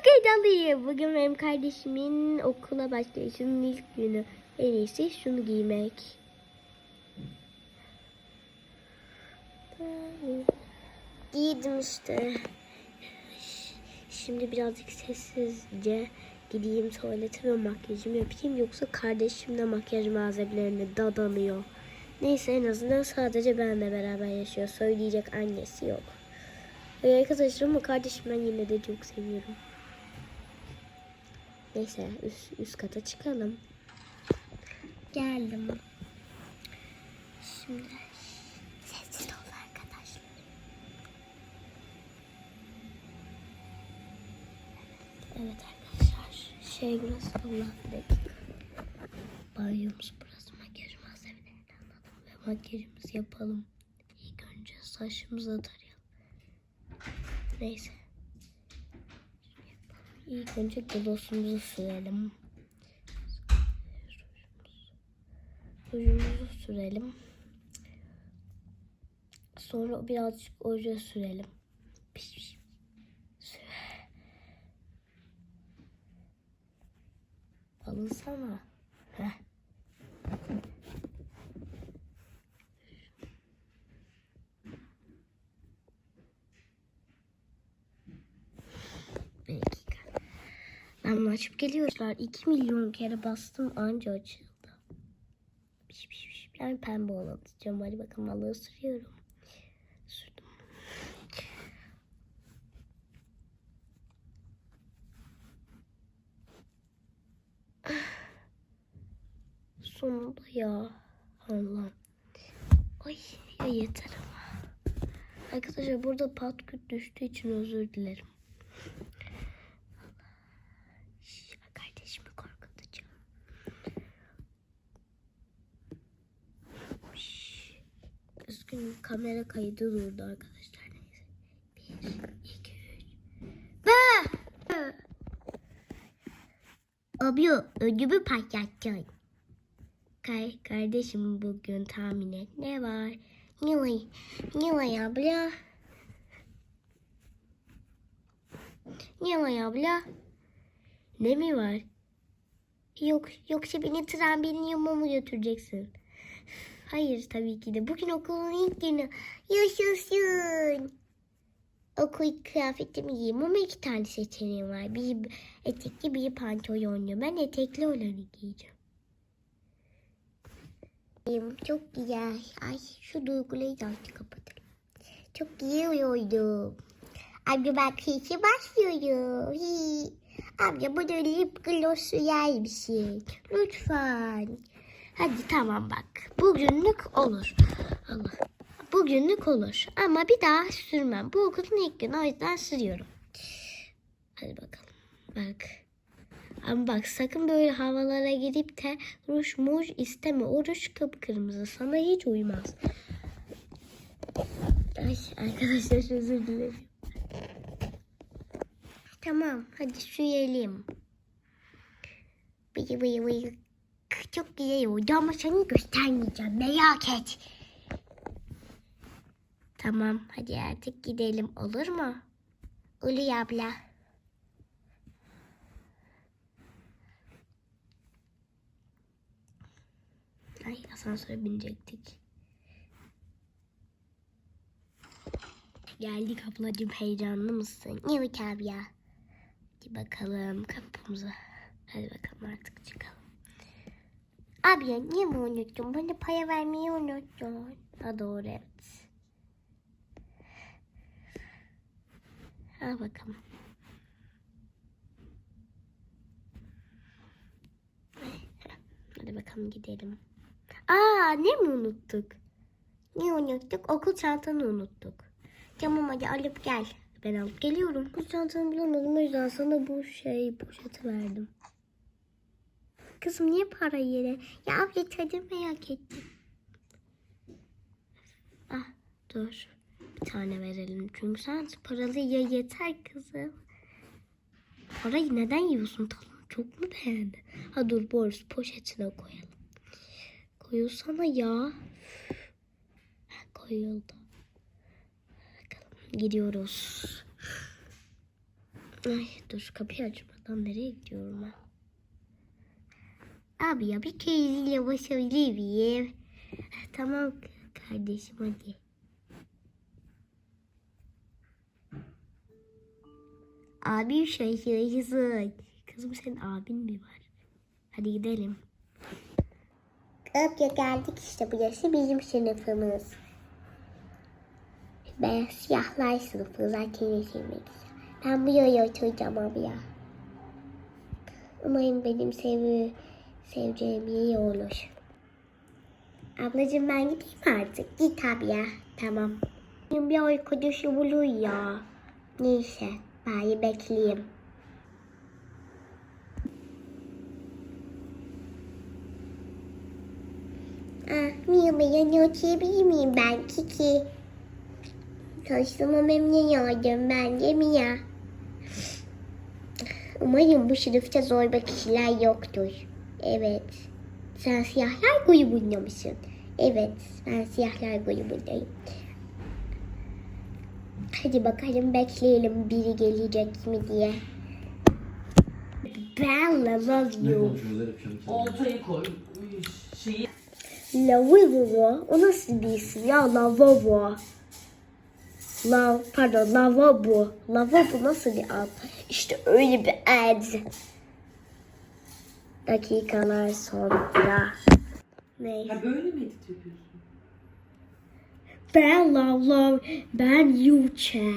çok heyecanlıyım. Bugün benim kardeşimin okula başlayışının ilk günü. En iyisi şunu giymek. Giydim işte. Şimdi birazcık sessizce gideyim tuvalete ve makyajımı yapayım. Yoksa kardeşim de makyaj malzemelerini dadanıyor. Neyse en azından sadece benimle beraber yaşıyor. Söyleyecek annesi yok. Ve arkadaşlar ama kardeşim ben yine de çok seviyorum. Neyse üst, üst kata çıkalım. Geldim. Şimdi sessiz ol arkadaşlar. Evet arkadaşlar. Şey burası Allah dakika. Banyomuz burası. Makyaj malzemelerini anladım. Ve makyajımızı yapalım. İlk önce saçımızı tarayalım. Neyse. İlk önce glossumuzu sürelim. Rujumuzu sürelim. Sonra birazcık oje sürelim. Alınsana. Heh. Dakika. Ben açıp geliyorlar. 2 milyon kere bastım anca açıldı. Piş piş piş. Ben pembe olan atacağım. Hadi bakalım vallahi sürüyorum. Sürdüm. Sonunda ya. Allah. Ay ya yeter ama. Arkadaşlar burada pat küt düştüğü için özür dilerim. Üzgünüm kamera kaydı durdu arkadaşlar. Neyse. Bir, iki, üç. Ba! Abi ödümü patlatacağım. Kay kardeşim bugün tahmin et ne var? Ne var abla? Var abla? Ne mi var? Yok, yoksa beni trambolinime mu götüreceksin? Hayır tabii ki de. Bugün okulun ilk günü. Yaşasın. Okul kıyafetimi giyeyim ama iki tane seçeneğim var. Bir etekli, bir pantolonlu. Ben etekli olanı giyeceğim. Çok güzel. Ay şu duyguları da artık kapatalım. Çok giyiyordum. Amca ben kıyısı başlıyorum. Hi. Amca bu da lip gloss yer misin? Lütfen. Hadi tamam bak. Bugünlük olur. Allah. Bugünlük olur. Ama bir daha sürmem. Bu okulun ilk günü o yüzden sürüyorum. Hadi bakalım. Bak. Ama bak sakın böyle havalara gidip de ruj muj isteme. O ruj kıpkırmızı. Sana hiç uymaz. Ay arkadaşlar özür dilerim. Tamam hadi sürelim. Bıyı bıyı bıyı. Çok güzel oldu ama seni göstermeyeceğim. Merak et. Tamam hadi artık gidelim olur mu? Ulu abla. Ay asansöre binecektik. Geldik ablacığım heyecanlı mısın? Evet abi ya. Hadi bakalım kapımıza. Hadi bakalım artık çıkalım. Abi ya niye mi unuttun? Bana para vermeyi unuttun. Ha doğru evet. Al bakalım. Hadi bakalım gidelim. Aa ne mi unuttuk? Ne unuttuk? Okul çantanı unuttuk. Tamam hadi alıp gel. Ben alıp geliyorum. Bu çantanı bulamadım o yüzden sana bu şey poşeti verdim. Kızım niye para yere? Ya tadı merak ettim. Ah dur. Bir tane verelim. Çünkü sen paralı ya yeter kızım. Parayı neden yiyorsun? Tamam çok mu beğendin? Ha dur borç poşetine koyalım. Koyulsana ya. Koyuldu. Bakalım gidiyoruz. Ay, dur kapıyı açmadan nereye gidiyorum ben? Abi ya bir kereyle başabilir miyim? Tamam kardeşim hadi. Abim şaşırırsın. Kızım senin abin mi var? Hadi gidelim. Öpke geldik işte burası bizim sınıfımız. Ben siyahlar sınıfı zaten yeşilmek Ben buraya oturacağım abi ya. Umarım benim sevi seveceğim iyi olur. Ablacığım ben gideyim artık. Git abi ya. Tamam. Benim bir arkadaşı bulur ya. Neyse. Bari bekleyeyim. Ah, merhaba yanı oturabilir miyim ben Kiki? Tanıştığıma memnun oldum ben de Mia. Umarım bu sınıfta zorba kişiler yoktur. Evet. Sen siyahlar grubunda mısın? Evet, ben siyahlar grubundayım. Hadi bakalım bekleyelim biri gelecek mi diye. Ben love you. Oltayı koy. Şeyi Lavabo. O nasıl bir isim ya? Lavabo. Lav, pardon lavabo. Lavabo nasıl bir ad? İşte öyle bir ad. Dakikalar sonra. Ne? ya böyle mi edit yapıyorsun? Ben lav lav. Ben Yuçe.